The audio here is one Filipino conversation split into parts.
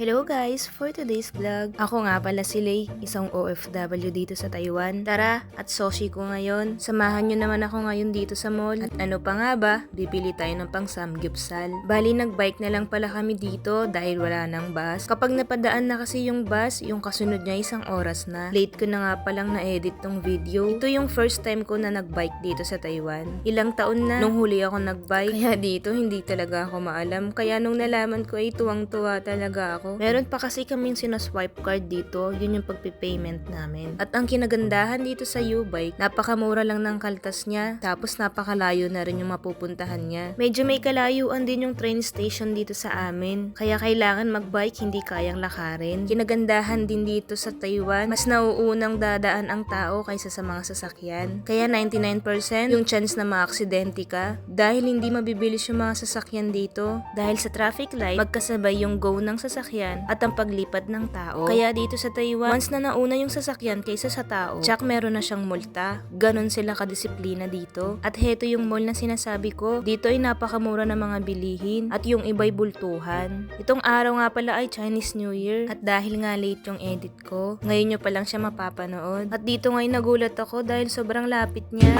Hello guys! For today's vlog, ako nga pala si Lay, isang OFW dito sa Taiwan. Tara, at Soshi ko ngayon. Samahan nyo naman ako ngayon dito sa mall. At ano pa nga ba, bibili tayo ng pang samgyupsal. Bali, nagbike na lang pala kami dito dahil wala nang bus. Kapag napadaan na kasi yung bus, yung kasunod niya isang oras na. Late ko na nga palang na-edit tong video. Ito yung first time ko na nagbike dito sa Taiwan. Ilang taon na nung huli ako nagbike. Kaya dito, hindi talaga ako maalam. Kaya nung nalaman ko ay tuwang-tuwa talaga ako. Meron pa kasi kaming sinaswipe card dito, yun yung pagpipayment namin. At ang kinagandahan dito sa U-Bike, napakamura lang ng kaltas niya, tapos napakalayo na rin yung mapupuntahan niya. Medyo may kalayuan din yung train station dito sa amin, kaya kailangan magbike hindi kayang lakarin. Kinagandahan din dito sa Taiwan, mas nauunang dadaan ang tao kaysa sa mga sasakyan. Kaya 99% yung chance na maaksidente ka dahil hindi mabibilis yung mga sasakyan dito. Dahil sa traffic light, magkasabay yung go ng sasakyan at ang paglipad ng tao. Kaya dito sa Taiwan, once na nauna yung sasakyan kaysa sa tao, tsak meron na siyang multa. Ganon sila kadisiplina dito. At heto yung mall na sinasabi ko, dito ay napakamura ng mga bilihin at yung iba'y bultuhan. Itong araw nga pala ay Chinese New Year at dahil nga late yung edit ko, ngayon nyo pa lang siya mapapanood. At dito ngayon nagulat ako dahil sobrang lapit niya.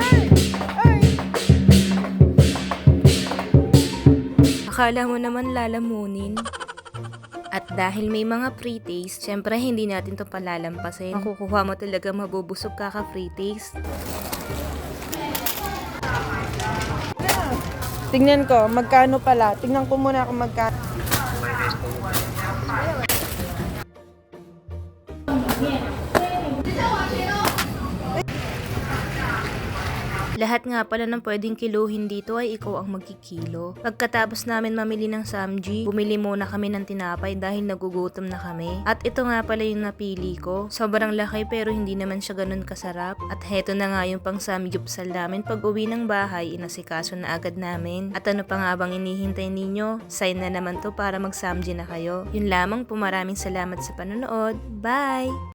Akala mo naman lalamunin. Dahil may mga free taste, syempre hindi natin to palalampasin. Makukuha mo talaga mabubusog ka ka free taste. Tingnan ko, magkano pala. Tingnan ko muna kung magkano. Lahat nga pala ng pwedeng kiluhin dito ay ikaw ang magkikilo. Pagkatapos namin mamili ng samji, bumili muna kami ng tinapay dahil nagugutom na kami. At ito nga pala yung napili ko. Sobrang laki pero hindi naman siya ganun kasarap. At heto na nga yung pang samgyupsal namin pag uwi ng bahay, inasikaso na agad namin. At ano pa nga bang inihintay ninyo? Sign na naman to para mag-samji na kayo. Yun lamang po maraming salamat sa panonood. Bye!